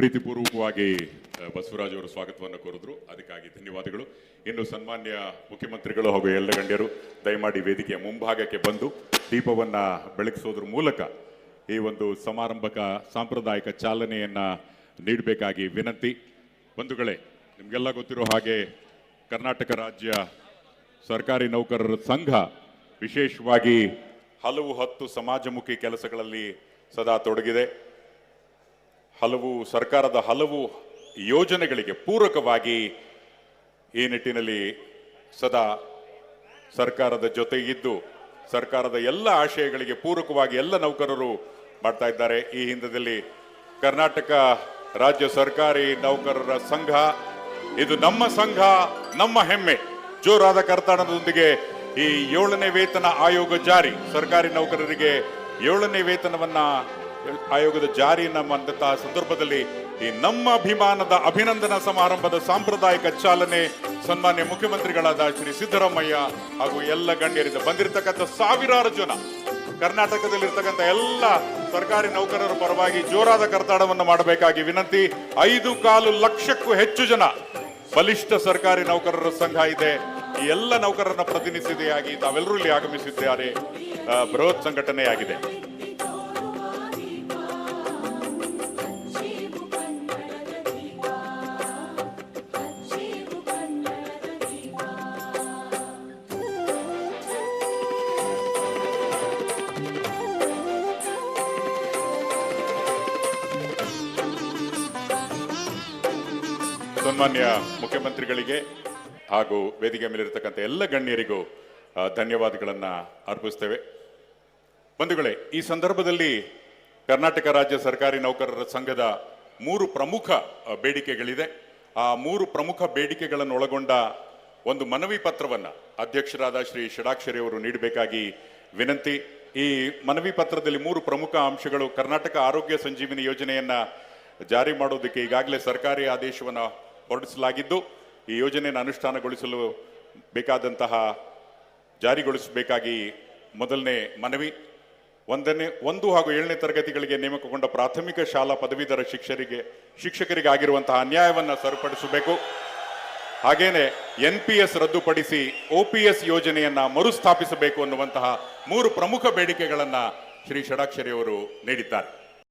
ಪ್ರೀತಿಪೂರ್ವಕವಾಗಿ ಬಸವರಾಜ್ ಅವರು ಸ್ವಾಗತವನ್ನು ಕೋರಿದ್ರು. ಅದಕ್ಕಾಗಿ ಧನ್ಯವಾದಗಳು. ಇನ್ನು ಸನ್ಮಾನ್ಯ ಮುಖ್ಯಮಂತ್ರಿಗಳು ಹಾಗೂ ಎಲ್ಲ ಗಣ್ಯರು, ದಯಮಾಡಿ ವೇದಿಕೆಯ ಮುಂಭಾಗಕ್ಕೆ ಬಂದು ದೀಪವನ್ನ ಬೆಳಗಿಸೋದ್ರ ಮೂಲಕ ಈ ಒಂದು ಸಮಾರಂಭಕ ಸಾಂಪ್ರದಾಯಿಕ ಚಾಲನೆಯನ್ನ ನೀಡಬೇಕಾಗಿ ವಿನಂತಿ. ಬಂಧುಗಳೇ, ನಿಮಗೆಲ್ಲ ಗೊತ್ತಿರೋ ಹಾಗೆ ಕರ್ನಾಟಕ ರಾಜ್ಯ ಸರ್ಕಾರಿ ನೌಕರರ ಸಂಘ ವಿಶೇಷವಾಗಿ ಹಲವು ಹತ್ತು ಸಮಾಜಮುಖಿ ಕೆಲಸಗಳಲ್ಲಿ ಸದಾ ತೊಡಗಿದೆ. ಹಲವು ಸರ್ಕಾರದ ಹಲವು ಯೋಜನೆಗಳಿಗೆ ಪೂರಕವಾಗಿ ಈ ನಿಟ್ಟಿನಲ್ಲಿ ಸದಾ ಸರ್ಕಾರದ ಜೊತೆ ಇದ್ದು, ಸರ್ಕಾರದ ಎಲ್ಲ ಆಶಯಗಳಿಗೆ ಪೂರಕವಾಗಿ ಎಲ್ಲ ನೌಕರರು ಮಾಡ್ತಾ ಇದ್ದಾರೆ. ಈ ಹಿಂದದಲ್ಲಿ ಕರ್ನಾಟಕ ರಾಜ್ಯ ಸರ್ಕಾರಿ ನೌಕರರ ಸಂಘ, ಇದು ನಮ್ಮ ಸಂಘ, ನಮ್ಮ ಹೆಮ್ಮೆ. ಜೋರಾದ ಕರ್ತಾಡನದೊಂದಿಗೆ ಈ ಏಳನೇ ವೇತನ ಆಯೋಗ ಜಾರಿ. ಸರ್ಕಾರಿ ನೌಕರರಿಗೆ ಏಳನೇ ವೇತನವನ್ನ ಆಯೋಗದ ಜಾರಿಯನ್ನ ಮಾಡಿದಂತಹ ಸಂದರ್ಭದಲ್ಲಿ ಈ ನಮ್ಮ ಅಭಿಮಾನದ ಅಭಿನಂದನಾ ಸಮಾರಂಭದ ಸಾಂಪ್ರದಾಯಿಕ ಚಾಲನೆ ಸನ್ಮಾನ್ಯ ಮುಖ್ಯಮಂತ್ರಿಗಳಾದ ಶ್ರೀ ಸಿದ್ದರಾಮಯ್ಯ ಹಾಗೂ ಎಲ್ಲ ಗಣ್ಯರಿಂದ ಬಂದಿರತಕ್ಕಂಥ ಸಾವಿರಾರು ಜನ. ಕರ್ನಾಟಕದಲ್ಲಿರ್ತಕ್ಕಂಥ ಎಲ್ಲ ಸರ್ಕಾರಿ ನೌಕರರ ಪರವಾಗಿ ಜೋರಾದ ಕರ್ತಾಡವನ್ನು ಮಾಡಬೇಕಾಗಿ ವಿನಂತಿ. ಐದು ಕಾಲು ಲಕ್ಷಕ್ಕೂ ಹೆಚ್ಚು ಜನ ಬಲಿಷ್ಠ ಸರ್ಕಾರಿ ನೌಕರರ ಸಂಘ ಇದೆ. ಈ ಎಲ್ಲ ನೌಕರರನ್ನ ಪ್ರತಿನಿಧಿಸಿದೆಯಾಗಿ ತಾವೆಲ್ಲರೂ ಇಲ್ಲಿ ಆಗಮಿಸಿದ್ದಾರೆ. ಬೃಹತ್ ಸಂಘಟನೆಯಾಗಿದೆ. ಸನ್ಮಾನ್ಯ ಮುಖ್ಯಮಂತ್ರಿಗಳಿಗೆ ಹಾಗೂ ವೇದಿಕೆ ಮೇಲಿರ್ತಕ್ಕಂಥ ಎಲ್ಲ ಗಣ್ಯರಿಗೂ ಧನ್ಯವಾದಗಳನ್ನು ಅರ್ಪಿಸ್ತೇವೆ. ಬಂಧುಗಳೇ, ಈ ಸಂದರ್ಭದಲ್ಲಿ ಕರ್ನಾಟಕ ರಾಜ್ಯ ಸರ್ಕಾರಿ ನೌಕರರ ಸಂಘದ ಮೂರು ಪ್ರಮುಖ ಬೇಡಿಕೆಗಳಿದೆ. ಆ ಮೂರು ಪ್ರಮುಖ ಬೇಡಿಕೆಗಳನ್ನು ಒಳಗೊಂಡ ಒಂದು ಮನವಿ ಪತ್ರವನ್ನ ಅಧ್ಯಕ್ಷರಾದ ಶ್ರೀ ಷಡಾಕ್ಷರಿ ಅವರು ನೀಡಬೇಕಾಗಿ ವಿನಂತಿ. ಈ ಮನವಿ ಪತ್ರದಲ್ಲಿ ಮೂರು ಪ್ರಮುಖ ಅಂಶಗಳು ಕರ್ನಾಟಕ ಆರೋಗ್ಯ ಸಂಜೀವಿನಿ ಯೋಜನೆಯನ್ನ ಜಾರಿ ಮಾಡೋದಕ್ಕೆ ಈಗಾಗಲೇ ಸರ್ಕಾರಿ ಆದೇಶವನ್ನು ಹೊರಡಿಸಲಾಗಿದ್ದು, ಈ ಯೋಜನೆಯನ್ನು ಅನುಷ್ಠಾನಗೊಳಿಸಲು ಬೇಕಾದಂತಹ, ಜಾರಿಗೊಳಿಸಬೇಕಾಗಿ ಮೊದಲನೇ ಮನವಿ. ಒಂದನೇ, ಒಂದು ಹಾಗೂ ಏಳನೇ ತರಗತಿಗಳಿಗೆ ನೇಮಕಗೊಂಡ ಪ್ರಾಥಮಿಕ ಶಾಲಾ ಪದವೀಧರ ಶಿಕ್ಷಕರಿಗೆ ಶಿಕ್ಷಕರಿಗೆ ಆಗಿರುವಂತಹ ಅನ್ಯಾಯವನ್ನು ಸರಿಪಡಿಸಬೇಕು. ಹಾಗೇನೆ ಎನ್ ಪಿ ಎಸ್ ರದ್ದುಪಡಿಸಿ ಒ ಪಿ ಎಸ್ ಯೋಜನೆಯನ್ನು ಮರುಸ್ಥಾಪಿಸಬೇಕು ಅನ್ನುವಂತಹ ಮೂರು ಪ್ರಮುಖ ಬೇಡಿಕೆಗಳನ್ನು ಶ್ರೀ ಷಡಾಕ್ಷರಿಯವರು ನೀಡಿದ್ದಾರೆ.